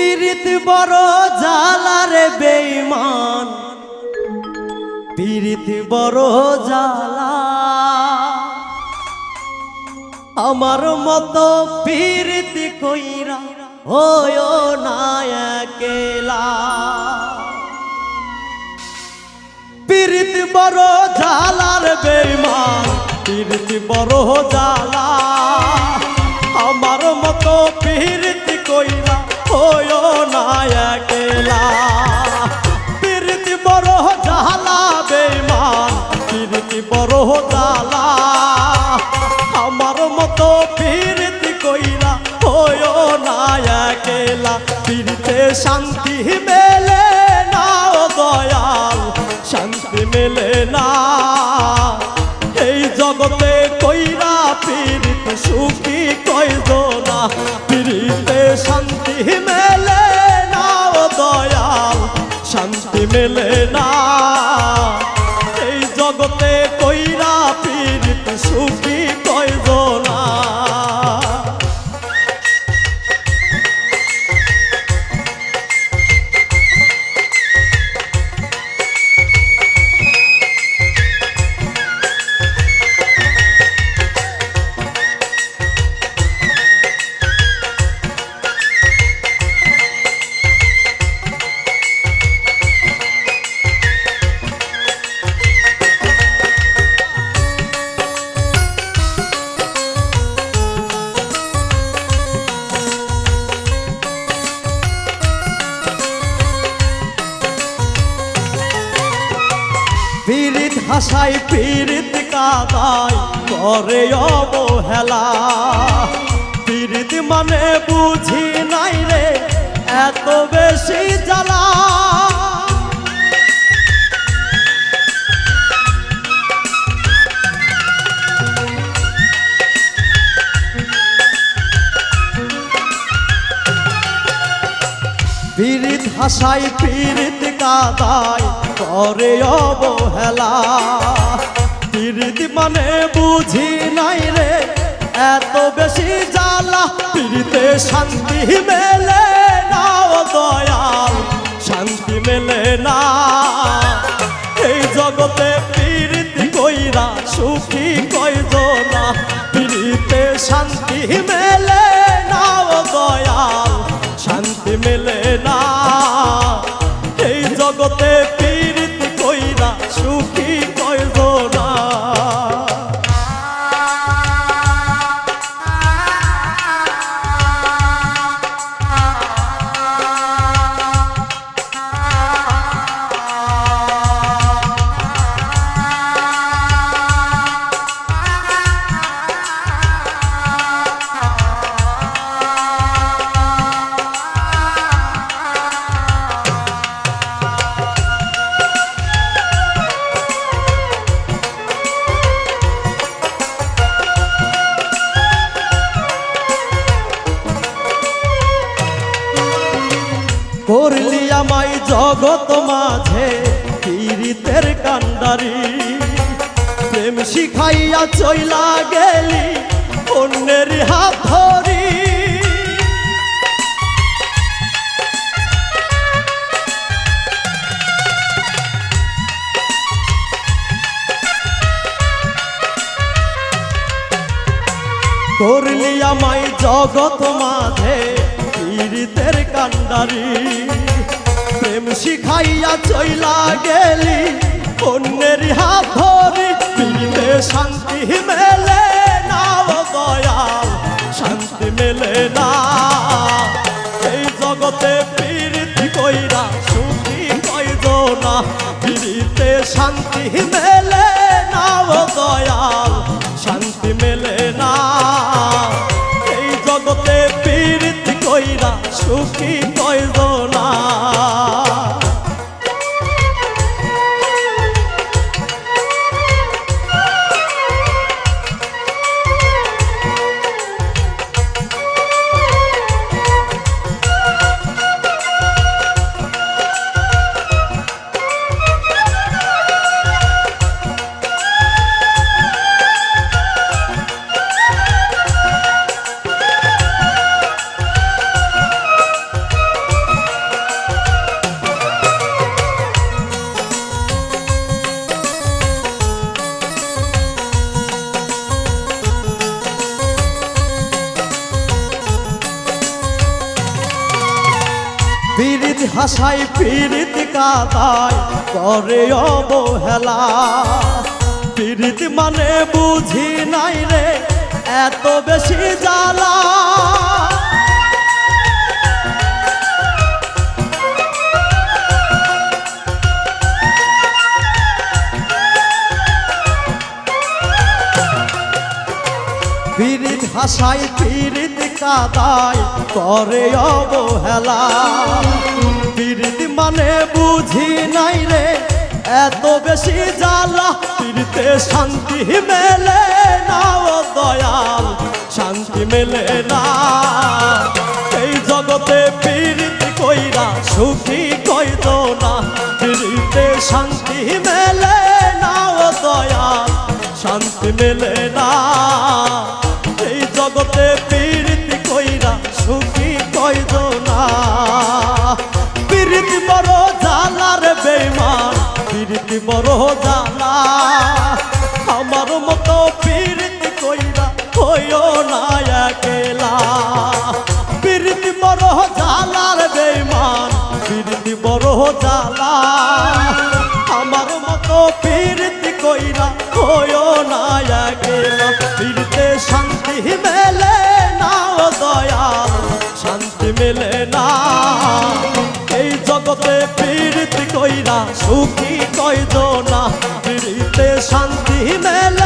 পীড়িত বড় জালারে বেইমান পীড়িত বড় জালা। আমার মতো পীড়িত কইরা হয় না একেলা। পীড়িত বড় জালার বেইমান পীড়িত বড় জালা। আমার মতো পীড়িত কইরা হয় না একেলা। পীড়িতে শান্তি মেলে না দয়াল, শান্তি মেলে না। এই জগতে কইরা পীড়িত সুখী কইজনা পীড়িতে শান্তি মেলে না দয়াল, শান্তি মেলে হাসাই পীড়িত কাদাই করে অবহেলা। পীড়িত মানে বুঝি নাই রে, এত বেশি জ্বালা। পীড়িত হাসাই পীড়িত কাদাই করে অবহেলা। পীড়িত মানে বুঝি নাই রে, এত বেশি জ্বালা। পীড়িতে শান্তি মেলে না দয়াল, শান্তি মেলে না। এই জগতে পীড়িত কইরা সুখী কইজনা পীড়িতে শান্তি মেলে না দয়াল, শান্তি মেলে না। এই জগতে জগৎ মাঝে পীড়িতের কান্ডারি। প্রেম শিখাইয়া চইলা গেলি, অন্যের হাত ধরি। করলি আমায় জগৎ মাঝে পীড়িতের কান্ডারি। প্রেম শিখাইয়া চইলা গেলি, অন্যের হাত ধরি পীড়িতে শান্তি মেলে না দয়াল, শান্তি মেলে না। এই জগতে পীড়িতি কইরা সুখী কইজনা পীড়িতে শান্তি মেলে না দয়াল, শান্তি মেলে না। এই জগতে পীড়িতি কইরা সুখী কইজনা হাসাই পীড়িত কাদায়, করে অবহেলা। পীড়িত মানে বুঝি নাই রে, এত বেশি জ্বালা। পীড়িত হাসাই পীড়িত কাদায় করে অবহেলা। পীড়িত মানে বুঝি নাই রে, এত বেশি জ্বালা। পীড়িতে শান্তি মেলে না ও দয়াল, শান্তি মেলে না। এই জগতে পীড়িত কইরা সুখী কইদ না, পীড়িতে শান্তি মেলে না ও দয়াল, শান্তি মেলে না। এই জগতে বড় জালা আমার মতো পীড়িত কইরা হইও না একেলা। পীড়িত বড় জালার বেমান পীড়িত বড় জালা। আমার মতো পীড়িত কইরা হইও না একেলা। পীড়িতে শান্তি মেলে না দয়াল, শান্তি মেলে না। এই জগতে পীড়িত কইরা সুখী কইদ না শান্তি মেলে